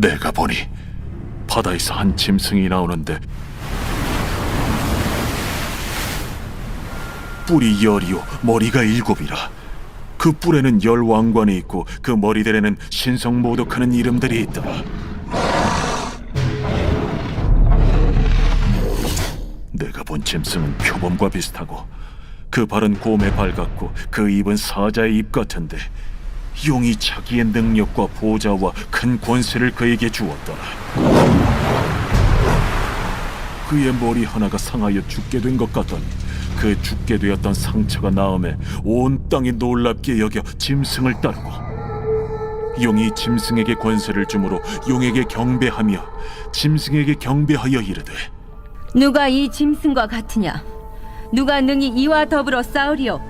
내가 보니 바다에서 한 짐승이 나오는데 뿔이 열이요 머리가 일곱이라. 그 뿔에는 열 왕관이 있고 그 머리들에는 신성 모독하는 이름들이 있더라. 내가 본 짐승은 표범과 비슷하고 그 발은 곰의 발 같고 그 입은 사자의 입 같은데 용이 자기의 능력과 보좌와 큰 권세를 그에게 주었더라. 그의 머리 하나가 상하여 죽게 된 것 같더니 그 죽게 되었던 상처가 나음에 온 땅이 놀랍게 여겨 짐승을 따르고 용이 짐승에게 권세를 주므로 용에게 경배하며 짐승에게 경배하여 이르되 누가 이 짐승과 같으냐? 누가 능히 이와 더불어 싸우리요?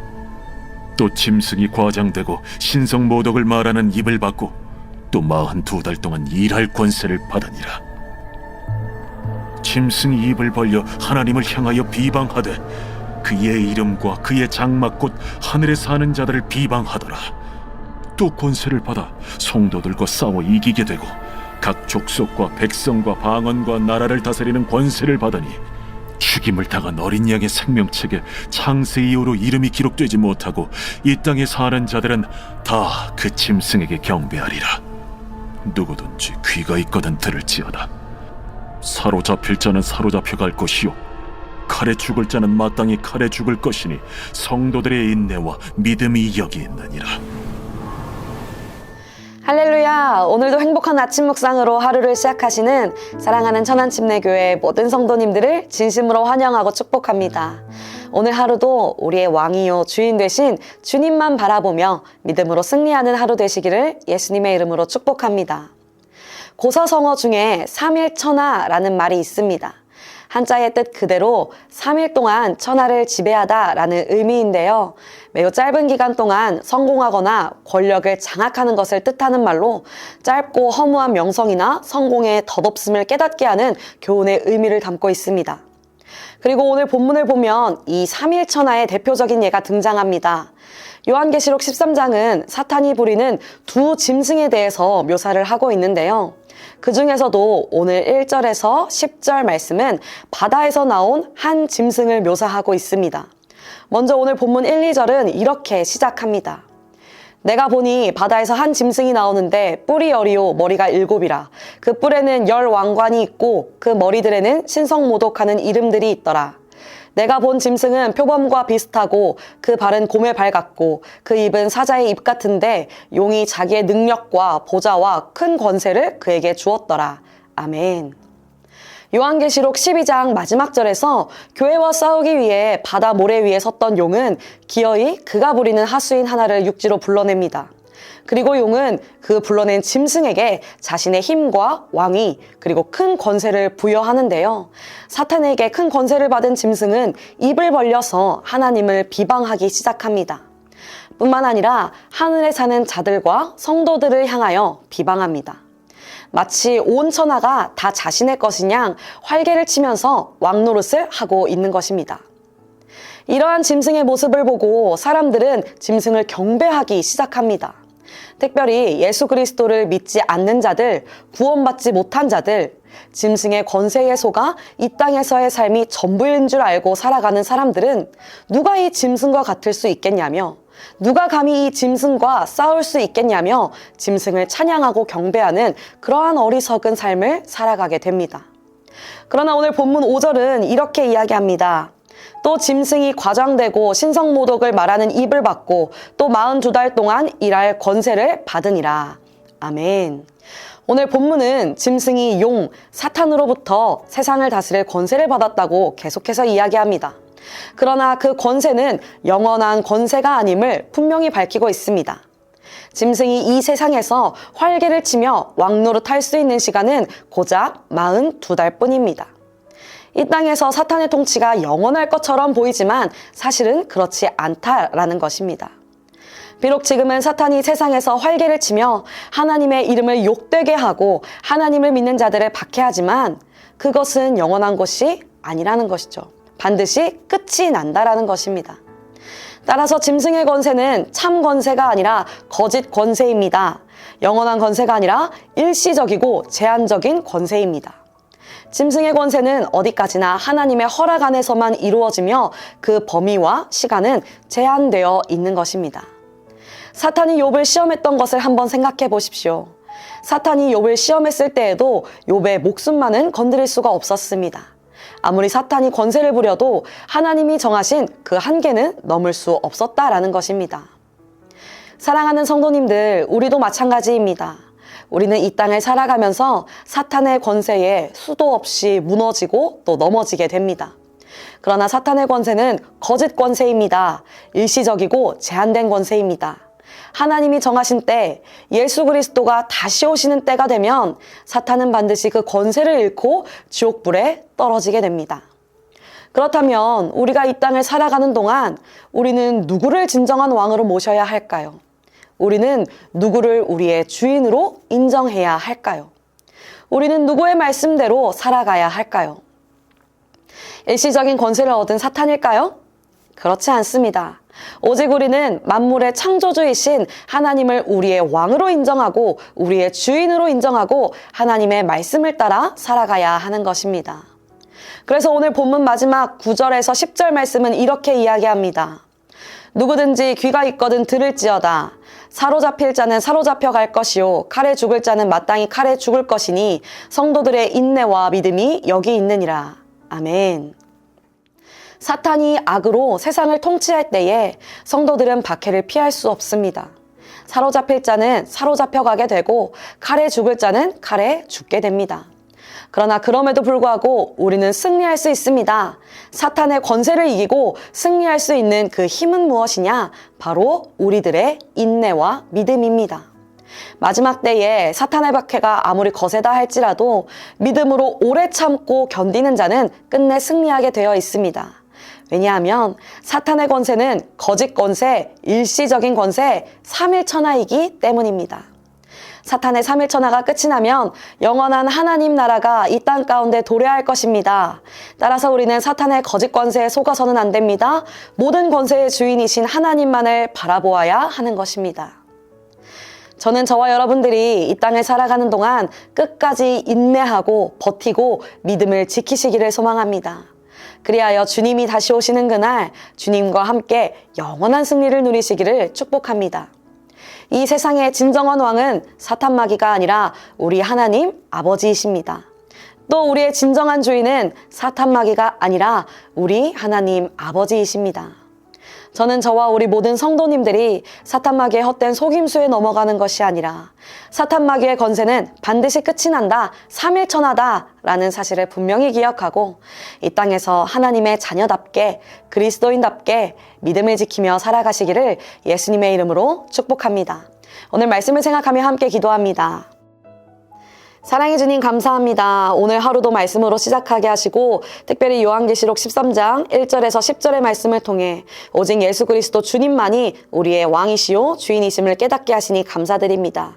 또 짐승이 과장되고 신성 모독을 말하는 입을 받고 또 마흔 두 달 동안 일할 권세를 받으니라. 짐승이 입을 벌려 하나님을 향하여 비방하되 그의 이름과 그의 장막 곧 하늘에 사는 자들을 비방하더라. 또 권세를 받아 성도들과 싸워 이기게 되고 각 족속과 백성과 방언과 나라를 다스리는 권세를 받으니 죽임을 당한 어린 양의 생명책에 창세 이후로 이름이 기록되지 못하고 이 땅에 사는 자들은 다 그 짐승에게 경배하리라. 누구든지 귀가 있거든 들을지어다. 사로잡힐 자는 사로잡혀 갈 것이요 칼에 죽을 자는 마땅히 칼에 죽을 것이니 성도들의 인내와 믿음이 여기 있느니라. 할렐루야! 오늘도 행복한 아침 묵상으로 하루를 시작하시는 사랑하는 천안침례교회 모든 성도님들을 진심으로 환영하고 축복합니다. 오늘 하루도 우리의 왕이요 주인 되신 주님만 바라보며 믿음으로 승리하는 하루 되시기를 예수님의 이름으로 축복합니다. 고사성어 중에 삼일천하라는 말이 있습니다. 한자의 뜻 그대로 3일 동안 천하를 지배하다라는 의미인데요. 매우 짧은 기간 동안 성공하거나 권력을 장악하는 것을 뜻하는 말로 짧고 허무한 명성이나 성공의 덧없음을 깨닫게 하는 교훈의 의미를 담고 있습니다. 그리고 오늘 본문을 보면 이 3일 천하의 대표적인 예가 등장합니다. 요한계시록 13장은 사탄이 부리는 두 짐승에 대해서 묘사를 하고 있는데요. 그 중에서도 오늘 1절에서 10절 말씀은 바다에서 나온 한 짐승을 묘사하고 있습니다. 먼저 오늘 본문 1, 2절은 이렇게 시작합니다. 내가 보니 바다에서 한 짐승이 나오는데 뿔이 열이요 머리가 일곱이라 그 뿔에는 열 왕관이 있고 그 머리들에는 신성모독하는 이름들이 있더라. 내가 본 짐승은 표범과 비슷하고 그 발은 곰의 발 같고 그 입은 사자의 입 같은데 용이 자기의 능력과 보좌와 큰 권세를 그에게 주었더라. 아멘. 요한계시록 12장 마지막 절에서 교회와 싸우기 위해 바다 모래 위에 섰던 용은 기어이 그가 부리는 하수인 하나를 육지로 불러냅니다. 그리고 용은 그 불러낸 짐승에게 자신의 힘과 왕위 그리고 큰 권세를 부여하는데요. 사탄에게 큰 권세를 받은 짐승은 입을 벌려서 하나님을 비방하기 시작합니다. 뿐만 아니라 하늘에 사는 자들과 성도들을 향하여 비방합니다. 마치 온 천하가 다 자신의 양 활개를 치면서 왕노릇을 하고 있는 것입니다. 이러한 짐승의 모습을 보고 사람들은 짐승을 경배하기 시작합니다. 특별히 예수 그리스도를 믿지 않는 자들, 구원받지 못한 자들, 짐승의 권세에 속아 이 땅에서의 삶이 전부인 줄 알고 살아가는 사람들은 누가 이 짐승과 같을 수 있겠냐며 누가 감히 이 짐승과 싸울 수 있겠냐며 짐승을 찬양하고 경배하는 그러한 어리석은 삶을 살아가게 됩니다. 그러나 오늘 본문 5절은 이렇게 이야기합니다. 또 짐승이 과장되고 신성모독을 말하는 입을 받고 또 42달 동안 일할 권세를 받으니라. 아멘. 오늘 본문은 짐승이 용, 사탄으로부터 세상을 다스릴 권세를 받았다고 계속해서 이야기합니다. 그러나 그 권세는 영원한 권세가 아님을 분명히 밝히고 있습니다. 짐승이 이 세상에서 활개를 치며 왕노릇 할 수 있는 시간은 고작 42달 뿐입니다. 이 땅에서 사탄의 통치가 영원할 것처럼 보이지만 사실은 그렇지 않다라는 것입니다. 비록 지금은 사탄이 세상에서 활개를 치며 하나님의 이름을 욕되게 하고 하나님을 믿는 자들을 박해하지만 그것은 영원한 것이 아니라는 것이죠. 반드시 끝이 난다라는 것입니다. 따라서 짐승의 권세는 참 권세가 아니라 거짓 권세입니다. 영원한 권세가 아니라 일시적이고 제한적인 권세입니다. 짐승의 권세는 어디까지나 하나님의 허락 안에서만 이루어지며 그 범위와 시간은 제한되어 있는 것입니다. 사탄이 욥을 시험했던 것을 한번 생각해 보십시오. 사탄이 욥을 시험했을 때에도 욥의 목숨만은 건드릴 수가 없었습니다. 아무리 사탄이 권세를 부려도 하나님이 정하신 그 한계는 넘을 수 없었다라는 것입니다. 사랑하는 성도님들, 우리도 마찬가지입니다. 우리는 이 땅을 살아가면서 사탄의 권세에 수도 없이 무너지고 또 넘어지게 됩니다. 그러나 사탄의 권세는 거짓 권세입니다. 일시적이고 제한된 권세입니다. 하나님이 정하신 때 예수 그리스도가 다시 오시는 때가 되면 사탄은 반드시 그 권세를 잃고 지옥불에 떨어지게 됩니다. 그렇다면 우리가 이 땅을 살아가는 동안 우리는 누구를 진정한 왕으로 모셔야 할까요? 우리는 누구를 우리의 주인으로 인정해야 할까요? 우리는 누구의 말씀대로 살아가야 할까요? 일시적인 권세를 얻은 사탄일까요? 그렇지 않습니다. 오직 우리는 만물의 창조주이신 하나님을 우리의 왕으로 인정하고 우리의 주인으로 인정하고 하나님의 말씀을 따라 살아가야 하는 것입니다. 그래서 오늘 본문 마지막 9절에서 10절 말씀은 이렇게 이야기합니다. 누구든지 귀가 있거든 들을지어다. 사로잡힐 자는 사로잡혀 갈 것이요. 칼에 죽을 자는 마땅히 칼에 죽을 것이니 성도들의 인내와 믿음이 여기 있느니라. 아멘. 사탄이 악으로 세상을 통치할 때에 성도들은 박해를 피할 수 없습니다. 사로잡힐 자는 사로잡혀 가게 되고 칼에 죽을 자는 칼에 죽게 됩니다. 그러나 그럼에도 불구하고 우리는 승리할 수 있습니다. 사탄의 권세를 이기고 승리할 수 있는 그 힘은 무엇이냐? 바로 우리들의 인내와 믿음입니다. 마지막 때에 사탄의 박해가 아무리 거세다 할지라도 믿음으로 오래 참고 견디는 자는 끝내 승리하게 되어 있습니다. 왜냐하면 사탄의 권세는 거짓 권세, 일시적인 권세, 3일 천하이기 때문입니다. 사탄의 3일 천하가 끝이 나면 영원한 하나님 나라가 이 땅 가운데 도래할 것입니다. 따라서 우리는 사탄의 거짓 권세에 속아서는 안 됩니다. 모든 권세의 주인이신 하나님만을 바라보아야 하는 것입니다. 저는 저와 여러분들이 이 땅을 살아가는 동안 끝까지 인내하고 버티고 믿음을 지키시기를 소망합니다. 그리하여 주님이 다시 오시는 그날 주님과 함께 영원한 승리를 누리시기를 축복합니다. 이 세상의 진정한 왕은 사탄 마귀가 아니라 우리 하나님 아버지이십니다. 또 우리의 진정한 주인은 사탄 마귀가 아니라 우리 하나님 아버지이십니다. 저는 저와 우리 모든 성도님들이 사탄 마귀의 헛된 속임수에 넘어가는 것이 아니라 사탄 마귀의 건세는 반드시 끝이 난다, 삼일천하다 라는 사실을 분명히 기억하고 이 땅에서 하나님의 자녀답게 그리스도인답게 믿음을 지키며 살아가시기를 예수님의 이름으로 축복합니다. 오늘 말씀을 생각하며 함께 기도합니다. 사랑해 주님 감사합니다. 오늘 하루도 말씀으로 시작하게 하시고 특별히 요한계시록 13장 1절에서 10절의 말씀을 통해 오직 예수 그리스도 주님만이 우리의 왕이시요 주인이심을 깨닫게 하시니 감사드립니다.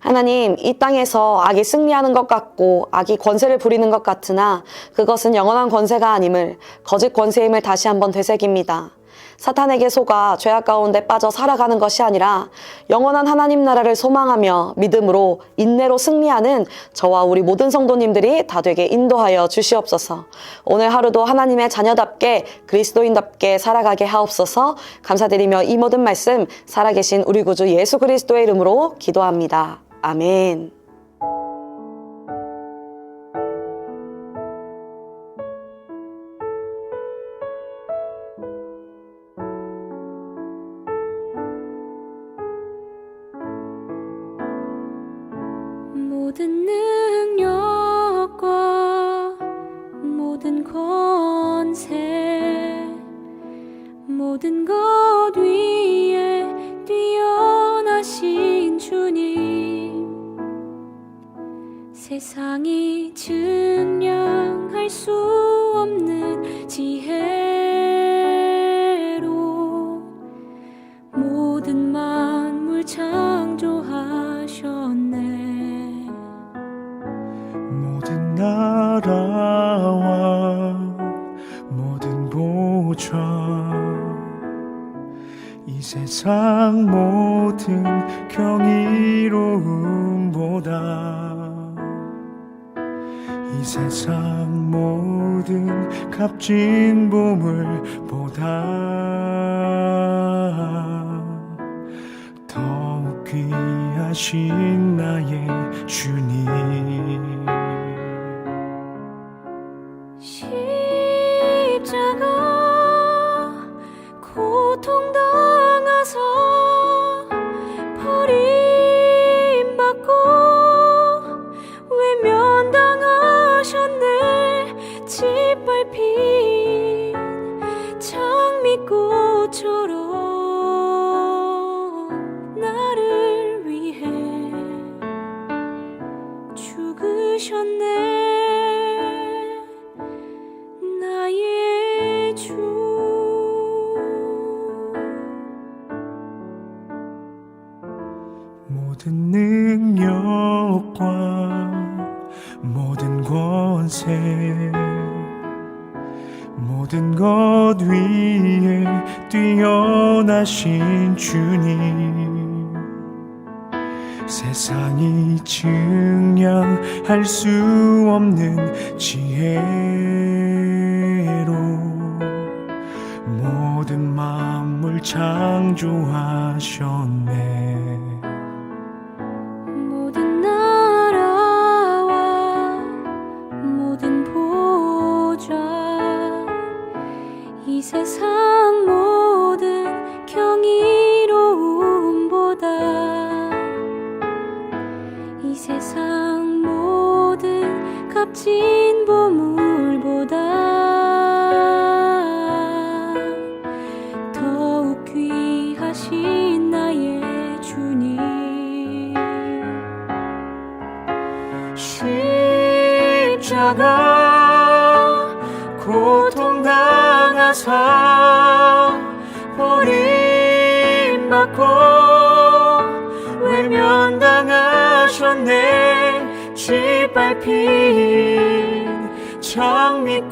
하나님, 이 땅에서 악이 승리하는 것 같고 악이 권세를 부리는 것 같으나 그것은 영원한 권세가 아님을 거짓 권세임을 다시 한번 되새깁니다. 사탄에게 속아 죄악 가운데 빠져 살아가는 것이 아니라 영원한 하나님 나라를 소망하며 믿음으로 인내로 승리하는 저와 우리 모든 성도님들이 다 되게 인도하여 주시옵소서. 오늘 하루도 하나님의 자녀답게 그리스도인답게 살아가게 하옵소서. 감사드리며 이 모든 말씀 살아계신 우리 구주 예수 그리스도의 이름으로 기도합니다. 아멘. 나라와 모든 보좌 모든 경이로움보다 이 세상 모든 값진 보물 보다 더욱 귀하신 나의 주님 꽃처럼 나를 위해 죽으셨네. 나의 주. 모든 능력과 모든 권세 모든 것 위에 뛰어나신 주님. 세상이 증량할 수 없는 지혜로 모든 만물 창조하셨네 세상 모든 경이로움보다 이 세상 모든 값진 보물 외면당하셨네 짓밟힌 장미꽃처럼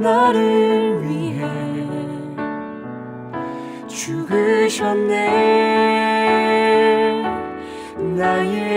나를 위해 죽으셨네. 나의 주